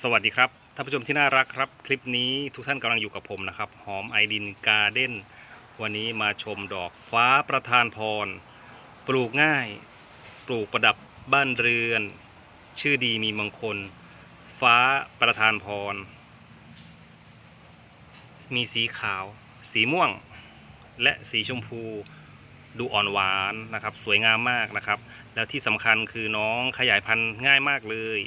สวัสดีครับท่านผู้ชมที่น่ารักครับ คลิปนี้ทุกท่านกำลังอยู่กับผมนะครับ หอมไอดินการ์เด้นวันนี้มาชมดอกฟ้าประทานพร ปลูกง่าย ปลูกประดับบ้านเรือน ชื่อดีมีมงคล ฟ้าประทานพร มีสีขาว สีม่วง และสีชมพูดูอ่อนหวานนะครับ สวยงามมากนะครับ แล้วที่สำคัญคือน้องขยายพันธุ์ง่ายมากเลย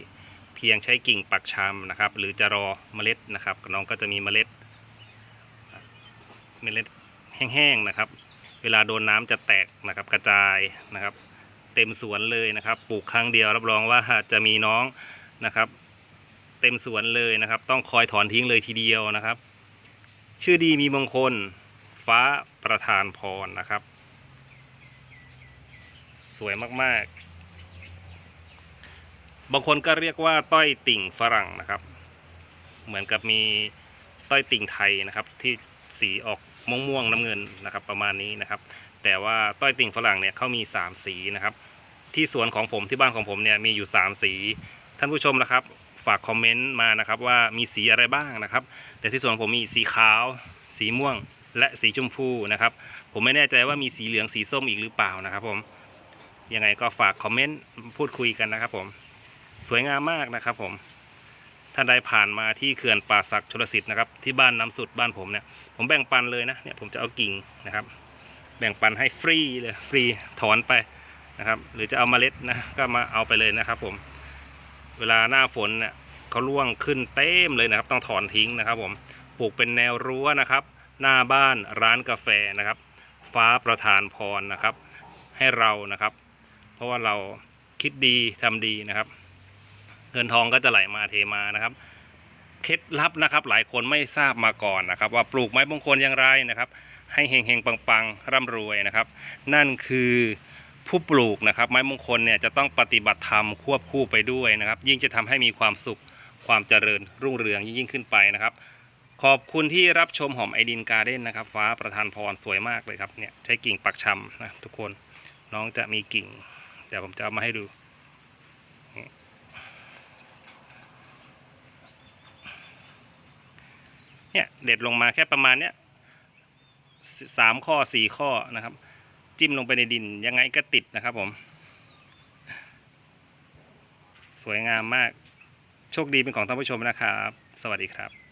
เพียงใช้กิ่งปักชำนะครับ หรือจะรอเมล็ดนะครับน้องก็จะมีเมล็ด เมล็ดแห้งๆนะครับ เวลาโดนน้ำจะแตกนะครับกระจายนะครับ เต็มสวนเลยนะครับปลูกครั้งเดียวรับรองว่าจะมีน้องนะครับ เต็มสวนเลยนะครับ ต้องคอยถอนทิ้งเลยทีเดียวนะครับ ชื่อดีมีมงคลฟ้าประธานพรนะครับ สวยมากๆ บางคนก็เรียกว่าต้อยติ่งฝรั่งนะครับ เหมือนกับมีต้อยติ่งไทยนะครับ ที่สีออกม่วงม่วงๆน้ำเงินนะครับ ประมาณนี้นะครับ แต่ว่าต้อยติ่งฝรั่งเนี่ยเขามี 3 สีนะครับ ที่สวนของผมที่บ้านของผมเนี่ยมีอยู่ 3 สี ท่านผู้ชมนะครับ ฝากคอมเมนต์มานะครับว่ามีสีอะไรบ้างนะครับ แต่ที่สวนผมมีสีขาว สีม่วงและสีชมพูนะครับ ผมไม่แน่ใจว่ามีสีเหลืองสีส้มอีกหรือเปล่านะครับ ผมยังไงก็ฝากคอมเมนต์พูดคุยกันนะครับผม สวยงามมากนะครับผมท่านใดผ่านมาที่เขื่อนป่าศักดิ์ชลสิทธิ์นะครับที่บ้านน้ำสุดบ้านผมเนี่ยผมแบ่งปันเลยนะเนี่ยผมจะเอากิ่งนะครับ แบ่งปันให้ฟรีเลยฟรีถอนไปนะครับ หรือจะเอาเมล็ดนะก็มาเอาไปเลยนะครับ ผม เวลาหน้าฝนเนี่ยเขาร่วงขึ้นเต็มเลยนะครับ ต้องถอนทิ้งนะครับ ผมปลูกเป็นแนวรั้วนะครับ หน้าบ้านร้านกาแฟนะครับ ฟ้าประทานพรนะครับ ให้เรานะครับ เพราะว่าเราคิดดีทำดีนะครับ เงินทองก็จะไหลมาเทมานะครับ เคล็ดลับนะครับ หลายคนไม่ทราบมาก่อนนะครับ ว่าปลูกไม้มงคลอย่างไรนะครับ ให้เฮงเฮงปังๆร่ำรวยนะครับ นั่นคือผู้ปลูกนะครับ ไม้มงคลเนี่ยจะต้องปฏิบัติธรรมควบคู่ไปด้วยนะครับ ยิ่งจะทำให้มีความสุขความเจริญรุ่งเรืองยิ่งขึ้นไปนะครับ ขอบคุณที่รับชมหอมไอดินการ์เด้นนะครับ ฟ้าประทานพรสวยมากเลยครับเนี่ยใช้กิ่งปักชำนะทุกคนน้องจะมีกิ่ง เดี๋ยวผมจะเอามาให้ดู เนี่ยเด็ดลงมาแค่ประมาณเนี้ยสสามข้อสี่ข้อนะครับ จิ้มลงไปในดินยังไงก็ติดนะครับผม สวยงามมาก โชคดีเป็นของท่านผู้ชมนะครับ สวัสดีครับ